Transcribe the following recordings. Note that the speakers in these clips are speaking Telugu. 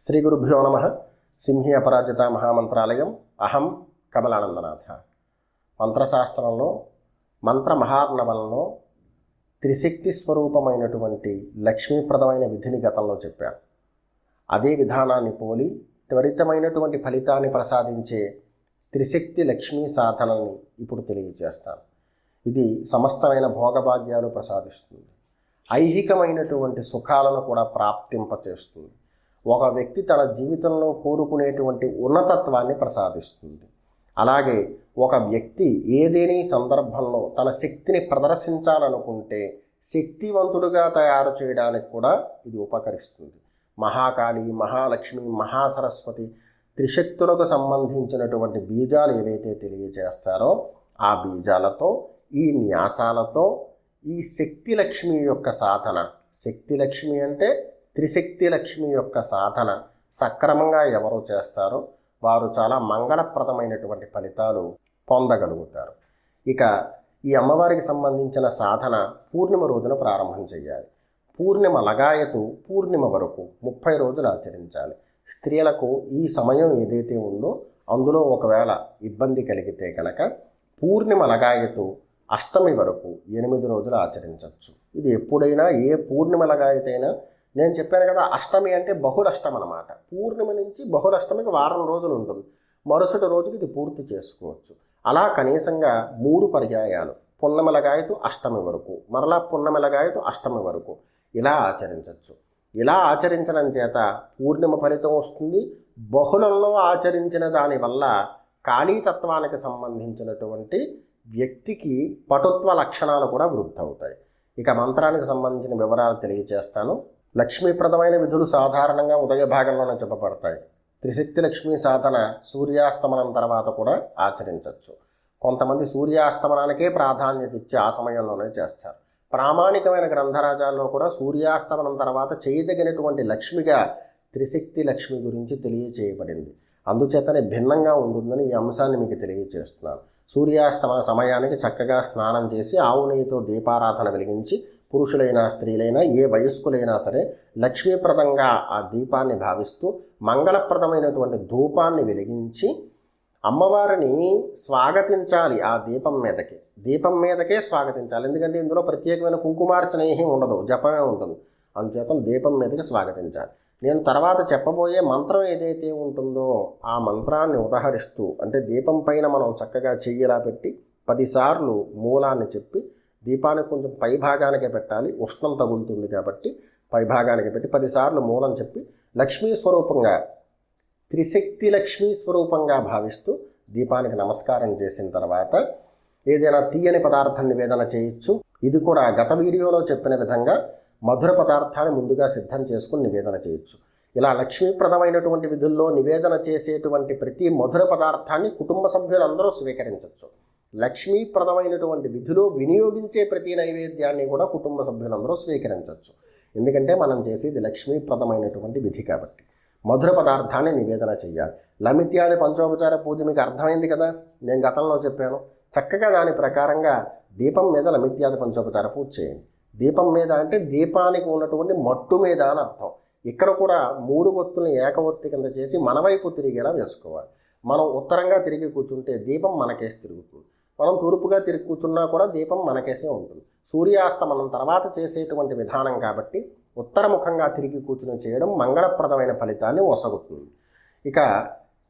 శ్రీ గురుభ్యో నమ. సింహి అపరాజిత మహామంత్రాలయం. అహం కమలానందనాథ. మంత్రశాస్త్రంలో మంత్ర మహార్ణవంలో త్రిశక్తి స్వరూపమైనటువంటి లక్ష్మీప్రదమైన విధిని గతంలో చెప్పాను అదే విధానాన్ని పోలి త్వరితమైనటువంటి ఫలితాన్ని ప్రసాదించే త్రిశక్తి లక్ష్మీ సాధనల్ని ఇప్పుడు తెలియజేస్తాను. ఇది సమస్తమైన భోగభాగ్యాలు ప్రసాదిస్తుంది. ఐహికమైనటువంటి సుఖాలను కూడా ప్రాప్తింపచేస్తుంది. ఒక వ్యక్తి తన జీవితంలో కోరుకునేటువంటి ఉన్నతత్వాన్ని ప్రసాదిస్తుంది. అలాగే ఒక వ్యక్తి ఏదేని సందర్భంలో తన శక్తిని ప్రదర్శించాలనుకుంటే శక్తివంతుడుగా తయారు చేయడానికి కూడా ఇది ఉపకరిస్తుంది. మహాకాళి మహాలక్ష్మి మహాసరస్వతి త్రిశక్తులకు సంబంధించినటువంటి బీజాలు ఏవైతే తెలియజేస్తారో ఆ బీజాలతో ఈ న్యాసాలతో ఈ శక్తి లక్ష్మి యొక్క సాధన. శక్తి లక్ష్మి అంటే త్రిశక్తి లక్ష్మి యొక్క సాధన సక్రమంగా ఎవరు చేస్తారో వారు చాలా మంగళప్రదమైనటువంటి ఫలితాలు పొందగలుగుతారు. ఇక ఈ అమ్మవారికి సంబంధించిన సాధన పూర్ణిమ రోజున ప్రారంభం చేయాలి. పూర్ణిమ లగాయతు పూర్ణిమ వరకు ముప్పై రోజులు ఆచరించాలి. స్త్రీలకు ఈ సమయం ఏదైతే ఉందో అందులో ఒకవేళ ఇబ్బంది కలిగితే కనుక పూర్ణిమ లగాయతు అష్టమి వరకు ఎనిమిది రోజులు ఆచరించవచ్చు. ఇది ఎప్పుడైనా ఏ పూర్ణిమ లగాయతైనా నేను చెప్పాను కదా అష్టమి అంటే బహుళష్టం అనమాట పూర్ణిమ నుంచి బహుళష్టమికి వారం రోజులు ఉంటుంది. మరుసటి రోజుకి ఇది పూర్తి చేసుకోవచ్చు. అలా కనీసంగా మూడు పర్యాయాలు. పున్నమలగాయతు అష్టమి వరకు. మరలా పున్నమలగాయతు అష్టమి వరకు. ఇలా ఆచరించవచ్చు ఇలా ఆచరించడం చేత పూర్ణిమ ఫలితం వస్తుంది. బహుళంలో ఆచరించిన దానివల్ల కాళీతత్వానికి సంబంధించినటువంటి వ్యక్తికి పటుత్వ లక్షణాలు కూడా వృద్ధి అవుతాయి ఇక మంత్రానికి సంబంధించిన వివరాలు తెలియజేస్తాను లక్ష్మీప్రదమైన విధులు సాధారణంగా ఉదయ భాగంలోనే చెప్పబడతాయి. త్రిశక్తి లక్ష్మీ సాధన సూర్యాస్తమనం తర్వాత కూడా ఆచరించవచ్చు. కొంతమంది సూర్యాస్తమనానికే ప్రాధాన్యత ఇచ్చి ఆ సమయంలోనే చేస్తారు. ప్రామాణికమైన గ్రంథరాజాల్లో కూడా సూర్యాస్తమనం తర్వాత చేయదగినటువంటి లక్ష్మిగా త్రిశక్తి లక్ష్మి గురించి తెలియచేయబడింది. అందుచేతనే భిన్నంగా ఉంటుందని ఈ అంశాన్ని మీకు తెలియచేస్తున్నాను. సూర్యాస్తమన సమయానికి చక్కగా స్నానం చేసి ఆవు నెయ్యితో దీపారాధన వెలిగించి పురుషులైనా స్త్రీలైనా ఏ వయస్కులైనా సరే లక్ష్మీప్రదంగా ఆ దీపాన్ని భావిస్తూ మంగళప్రదమైనటువంటి ధూపాన్ని వెలిగించి అమ్మవారిని స్వాగతించాలి ఆ దీపం మీదకి. దీపం మీదకే స్వాగతించాలి. ఎందుకంటే ఇందులో ప్రత్యేకమైన కుంకుమార్చన ఏమీ ఉండదు జపమే ఉంటుంది అందుచేత దీపం మీదకి స్వాగతించాలి. నేను తర్వాత చెప్పబోయే మంత్రం ఏదైతే ఉంటుందో ఆ మంత్రాన్ని ఉదహరిస్తూ అంటే దీపం పైన మనం చక్కగా చెయ్యిలా పెట్టి పదిసార్లు మూలాన్ని చెప్పి దీపానికి కొంచెం పైభాగానికే పెట్టాలి ఉష్ణం తగులుతుంది కాబట్టి పైభాగానికి పెట్టి పదిసార్లు మూలం చెప్పి లక్ష్మీ స్వరూపంగా త్రిశక్తి లక్ష్మీ స్వరూపంగా భావిస్తూ దీపానికి నమస్కారం చేసిన తర్వాత ఏదైనా తీయని పదార్థం నివేదన చేయొచ్చు. ఇది కూడా గత వీడియోలో చెప్పిన విధంగా మధుర పదార్థాన్ని ముందుగా సిద్ధం చేసుకుని నివేదన చేయొచ్చు. ఇలా లక్ష్మీప్రదమైనటువంటి విధుల్లో నివేదన చేసేటువంటి ప్రతి మధుర పదార్థాన్ని కుటుంబ సభ్యులందరూ స్వీకరించవచ్చు లక్ష్మీప్రదమైనటువంటి విధిలో వినియోగించే ప్రతి నైవేద్యాన్ని కూడా కుటుంబ సభ్యులందరూ స్వీకరించవచ్చు. ఎందుకంటే మనం చేసేది లక్ష్మీప్రదమైనటువంటి విధి కాబట్టి. మధుర పదార్థాన్ని నివేదన చేయాలి లమిత్యాది పంచోపచార పూజ మీకు అర్థమైంది కదా? నేను గతంలో చెప్పాను. చక్కగా దాని ప్రకారంగా దీపం మీద లమిత్యాది పంచోపచార పూజ చేయండి. దీపం మీద అంటే దీపానికి ఉన్నటువంటి మట్టు మీద అని అర్థం. ఇక్కడ కూడా మూడు ఒత్తులను ఏకవొత్తి కింద చేసి మన వైపు తిరిగేలా వేసుకోవాలి. మనం ఉత్తరంగా తిరిగి కూర్చుంటే దీపం మనకేసి తిరుగుతుంది. మనం తూర్పుగా తిరిగి కూర్చున్నా కూడా దీపం మనకేసే ఉంటుంది. సూర్యాస్తమనం తర్వాత చేసేటువంటి విధానం కాబట్టి ఉత్తరముఖంగా తిరిగి కూర్చుని చేయడం మంగళప్రదమైన ఫలితాన్ని ఒసగుతుంది ఇక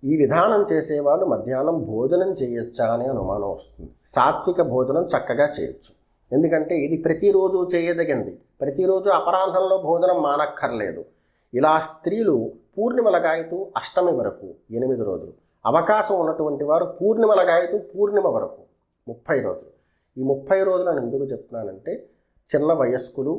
ఈ విధానం చేసేవాళ్ళు మధ్యాహ్నం భోజనం చేయొచ్చా అనే అనుమానం వస్తుంది. సాత్విక భోజనం చక్కగా చేయొచ్చు. ఎందుకంటే ఇది ప్రతిరోజు చేయదగింది. ప్రతిరోజు అపరాహ్నంలో భోజనం మానక్కర్లేదు. ఇలా స్త్రీలు పూర్ణిమలగాయతూ అష్టమి వరకు ఎనిమిది రోజులు అవకాశం ఉన్నటువంటి వారు పూర్ణిమలగాయతూ పూర్ణిమ వరకు ముప్పై రోజులు. ఈ ముప్పై రోజులు నేను ఎందుకు చెప్తున్నానంటే చిన్న వయస్కులు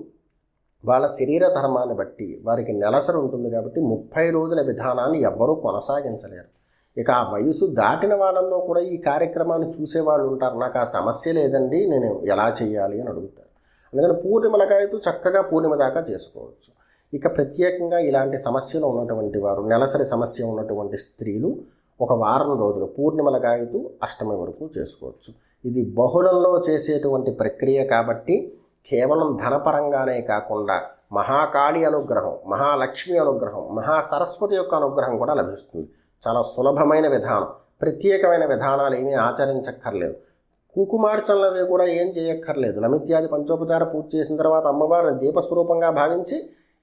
వాళ్ళ శరీర ధర్మాన్ని బట్టి వారికి నెలసరి ఉంటుంది కాబట్టి ముప్పై రోజుల విధానాన్ని ఎవ్వరూ కొనసాగించలేరు. ఇక ఆ వయసు దాటిన వాళ్ళల్లో కూడా ఈ కార్యక్రమాన్ని చూసేవాళ్ళు ఉంటారు. నాకు ఆ సమస్య లేదండి నేను ఎలా చేయాలి అని అడుగుతారు. అందుకని పూర్ణిమలకాయతో చక్కగా పూర్ణిమ దాకా చేసుకోవచ్చు. ఇక ప్రత్యేకంగా ఇలాంటి సమస్యలు ఉన్నటువంటి వారు నెలసరి సమస్య ఉన్నటువంటి స్త్రీలు ఒక వారం రోజులు పూర్ణిమలకాయతో అష్టమి వరకు చేసుకోవచ్చు. ఇది బహుళంలో చేసేటువంటి ప్రక్రియ కాబట్టి కేవలం ధనపరంగానే కాకుండా మహాకాళి అనుగ్రహం మహాలక్ష్మి అనుగ్రహం మహాసరస్వతి యొక్క అనుగ్రహం కూడా లభిస్తుంది. చాలా సులభమైన విధానం. ప్రత్యేకమైన విధానాలు ఏమీ ఆచరించక్కర్లేదు. కుంకుమార్చనలవి కూడా ఏం చేయక్కర్లేదు. నమిత్యాది పంచోపచార పూజ చేసిన తర్వాత అమ్మవారిని దీపస్వరూపంగా భావించి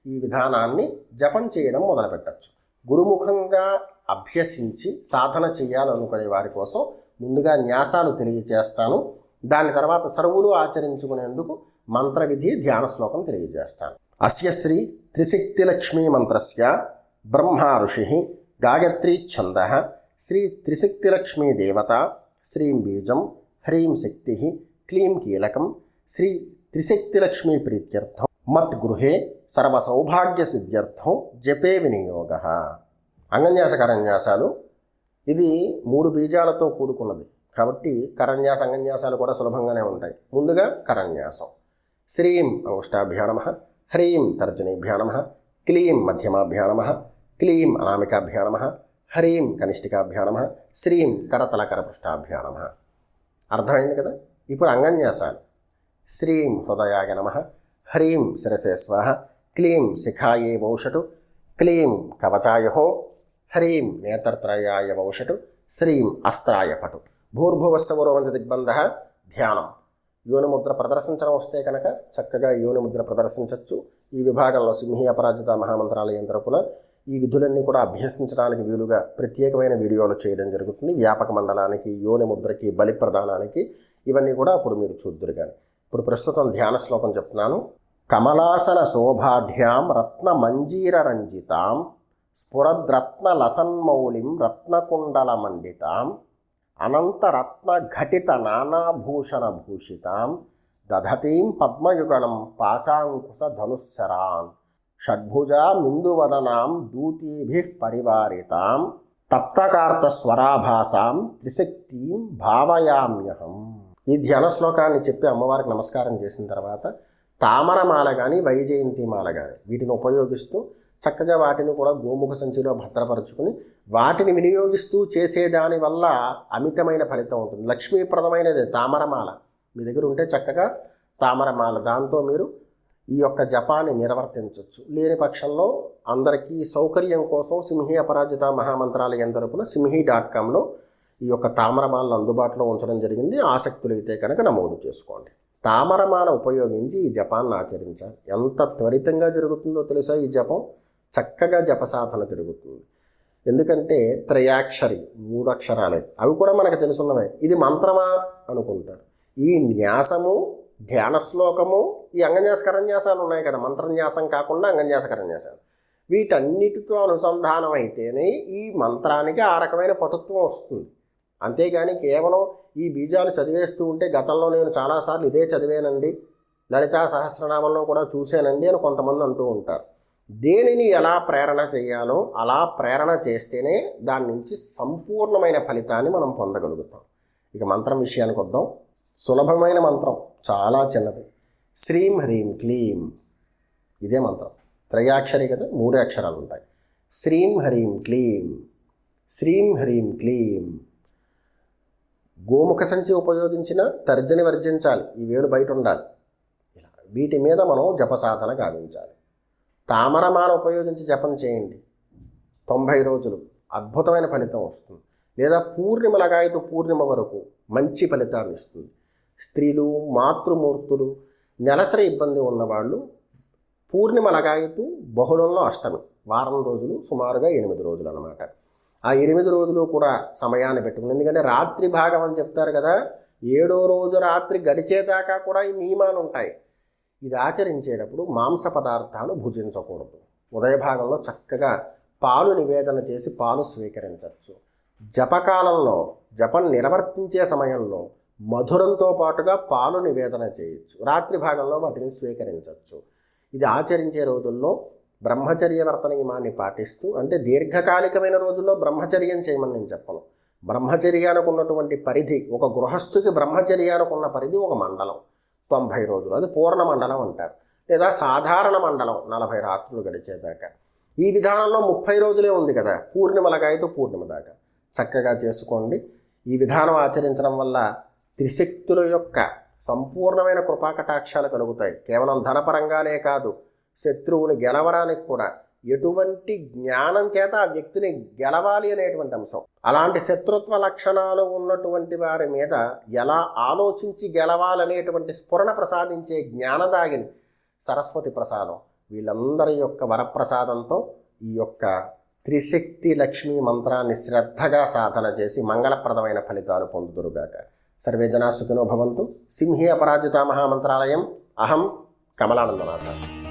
ఈ విధానాన్ని జపం చేయడం మొదలుపెట్టచ్చు. గురుముఖంగా అభ్యసించి సాధన చేయాలనుకునే వారి కోసం ముందుగా న్యాసాలు తెలియజేస్తాను. దాని తర్వాత సర్వులు ఆచరించుకునేందుకు మంత్రవిధి ధ్యాన శ్లోకం తెలియజేస్తాను. అస్య శ్రీ త్రిశక్తిలక్ష్మీ మంత్రస్య బ్రహ్మ ఋషి గాయత్రీ ఛంద శ్రీ త్రిశక్తిలక్ష్మీ దేవత శ్రీం బీజం హ్రీం శక్తి క్లీం కీలకం శ్రీ త్రిశక్తిలక్ష్మీ ప్రీత్యర్థం మత్ గృహే సర్వసౌభాగ్య సిద్ధ్యర్థం జపే వినియోగ. అంగన్యాస కరన్యాసాలు ఇది మూడు బీజాలతో కూడుకున్నది. కాబట్టి కరన్యాస అంగన్యాసాలు కూడా సులభంగానే ఉంటాయి. ముందుగా కరన్యాసం శ్రీం అంగుష్టాభ్యా నమ హ్రీం తర్జనీభ్యా నమ క్లీం మధ్యమాభ్యా నమ క్లీం అనామికాభ్యా నమ హ్రీం కనిష్ఠికాభ్యా నమ శ్రీం కరతలకరపృష్టాభ్యా నమ. అర్థమైంది కదా? ఇప్పుడు అంగన్యాసాలు. శ్రీం హృదయాయ నమ హ్రీం శిరసే స్వాహ క్లీం శిఖాయే వౌషటు క్లీం కవచాయ హో హ్రీం నేత్రత్రయాయ వౌషటు శ్రీం అస్త్రాయ పటు భూర్భువస్సవరోవంతి దిగ్బంధ ధ్యానం యోనిముద్ర ప్రదర్శించడం వస్తే కనుక చక్కగా యోనిముద్ర ప్రదర్శించవచ్చు ఈ విభాగంలో సింహి అపరాజిత మహామంత్రాలయం తరపున ఈ విధులన్నీ కూడా అభ్యసించడానికి వీలుగా ప్రత్యేకమైన వీడియోలు చేయడం జరుగుతుంది. వ్యాపక మండలానికి యోనిముద్రకి బలి ప్రదానానికి ఇవన్నీ కూడా అప్పుడు మీరు చూద్దరు కానీ ఇప్పుడు ప్రస్తుతం ధ్యాన శ్లోకం చెప్తున్నాను. కమలాసన శోభాఢ్యాం రత్న మంజీర రంజితాం స్ఫురద్రత్న లసన్మౌళిం రత్నకుండల మండితాం అనంతరత్న ఘటిత నానాభూషణ భూషితాం దధతీం పద్మయుగణం పాశాంకుశ ధనుస్సరాన్ షడ్భుజా మిందువదనాం దూతీభి పరివారితాం తప్తకార్తస్వరాభాసాం త్రిశక్తిం భావయామ్యహం. ఈ ధ్యాన శ్లోకాన్ని చెప్పి అమ్మవారికి నమస్కారం చేసిన తర్వాత తామరమాల కానీ వైజయంతి మాల కానీ వీటిని ఉపయోగిస్తూ చక్కగా వాటిని కూడా గోముఖ సంచిలో భద్రపరచుకుని వాటిని వినియోగిస్తూ చేసేదాని వల్ల అమితమైన ఫలితం ఉంటుంది. లక్ష్మీప్రదమైనది తామరమాల. మీ దగ్గర ఉంటే చక్కగా తామరమాల. దాంతో మీరు ఈ యొక్క జపాన్ని నిర్వర్తించవచ్చు లేని పక్షంలో అందరికీ సౌకర్యం కోసం సింహి అపరాజిత మహామంత్రాలయం తరపున సింహి డాట్ కామ్లో ఈ యొక్క తామరమాలను అందుబాటులో ఉంచడం జరిగింది. ఆసక్తులైతే కనుక నమోదు చేసుకోండి. తామరమాల ఉపయోగించి ఈ జపాన్ని ఆచరించాలి. ఎంత త్వరితంగా జరుగుతుందో తెలుసా ఈ జపం? చక్కగా జపసాధన తిరుగుతుంది జరుగుతుంది. ఎందుకంటే త్రయాక్షరి మూడు అక్షరాలే అవి కూడా మనకు తెలుసున్నవే. ఇది మంత్రమా అనుకుంటారు. ఈ న్యాసము ధ్యాన శ్లోకము ఈ అంగన్యాస కరన్యాసాలు ఉన్నాయి కదా. మంత్రన్యాసం కాకుండా అంగన్యాస కరన్యాసాలు వీటన్నిటితో అనుసంధానం అయితేనే ఈ మంత్రానికి ఆ రకమైన పటుత్వం వస్తుంది. అంతేగాని కేవలం ఈ బీజాలు చదివేస్తూ ఉంటే గతంలో నేను చాలాసార్లు ఇదే చదివానండి. లలితా సహస్రనామంలో కూడా చూశానండి అని కొంతమంది అంటూ ఉంటారు. దేనిని ఎలా ప్రేరణ చేయాలో అలా ప్రేరణ చేస్తేనే దాని నుంచి సంపూర్ణమైన ఫలితాన్ని మనం పొందగలుగుతాం. ఇక మంత్రం విషయానికి వద్దాం. సులభమైన మంత్రం చాలా చిన్నది. శ్రీం హ్రీం క్లీం. ఇదే మంత్రం. త్రయాక్షరి కదా మూడే అక్షరాలు ఉంటాయి. శ్రీం హ్రీం క్లీం. శ్రీం హ్రీం క్లీం. గోముఖ సంచి ఉపయోగించిన తర్జని వర్జించాలి. ఈ వేలు బయట ఉండాలి. ఇలా వీటి మీద మనం జపసాధన గావించాలి. తామరమాల ఉపయోగించి జపం చేయండి. తొంభై రోజులు అద్భుతమైన ఫలితం వస్తుంది. లేదా పూర్ణిమ లగాయతు పూర్ణిమ వరకు మంచి ఫలితాన్ని ఇస్తుంది. స్త్రీలు మాతృమూర్తులు నెలసరి ఇబ్బంది ఉన్నవాళ్ళు పూర్ణిమ లగాయతు బహుళంలో అష్టమి వారం రోజులు సుమారుగా ఎనిమిది రోజులు అన్నమాట. ఆ ఎనిమిది రోజులు కూడా సమయాన్ని పెట్టుకుని ఎందుకంటే రాత్రి భాగం అని చెప్తారు కదా ఏడో రోజు రాత్రి గడిచేదాకా కూడా ఈ నియమాలు ఉంటాయి. ఇది ఆచరించేటప్పుడు మాంస పదార్థాలు భుజించకూడదు. ఉదయ భాగంలో చక్కగా పాలు నివేదన చేసి పాలు స్వీకరించవచ్చు జపకాలంలో జపం నిర్వర్తించే సమయంలో మధురంతో పాటుగా పాలు నివేదన చేయొచ్చు. రాత్రి భాగంలో వాటిని స్వీకరించవచ్చు ఇది ఆచరించే రోజుల్లో బ్రహ్మచర్య వర్తనయమాన్ని పాటిస్తూ అంటే దీర్ఘకాలికమైన రోజుల్లో బ్రహ్మచర్యం చేయమని నేను చెప్పను. బ్రహ్మచర్యానికి ఉన్నటువంటి పరిధి ఒక గృహస్థుకి బ్రహ్మచర్యానికి ఉన్న పరిధి ఒక మండలం. తొంభై రోజులు. అది పూర్ణ మండలం అంటారు. లేదా సాధారణ మండలం నలభై రాత్రులు గడిచేదాకా. ఈ విధానంలో ముప్పై రోజులే ఉంది కదా. పూర్ణిమలగాయతో పూర్ణిమ దాకా. చక్కగా చేసుకోండి. ఈ విధానం ఆచరించడం వల్ల త్రిశక్తుల యొక్క సంపూర్ణమైన కృపాకటాక్షాలు కలుగుతాయి. కేవలం ధనపరంగానే కాదు శత్రువుని గెలవడానికి కూడా ఎటువంటి జ్ఞానం చేత ఆ వ్యక్తిని గెలవాలి అనేటువంటి అంశం. అలాంటి శత్రుత్వ లక్షణాలు ఉన్నటువంటి వారి మీద ఎలా ఆలోచించి గెలవాలనేటువంటి స్ఫురణ ప్రసాదించే జ్ఞానదాగిని సరస్వతి ప్రసాదం. వీళ్ళందరి యొక్క వరప్రసాదంతో ఈ యొక్క త్రిశక్తి లక్ష్మీ మంత్రాన్ని శ్రద్ధగా సాధన చేసి మంగళప్రదమైన ఫలితాలు పొందుదురుగాక. సర్వే జనా సుఖినో భవంతు. సింహి అపరాజిత మహామంత్రాలయం. అహం కమలానందనాథ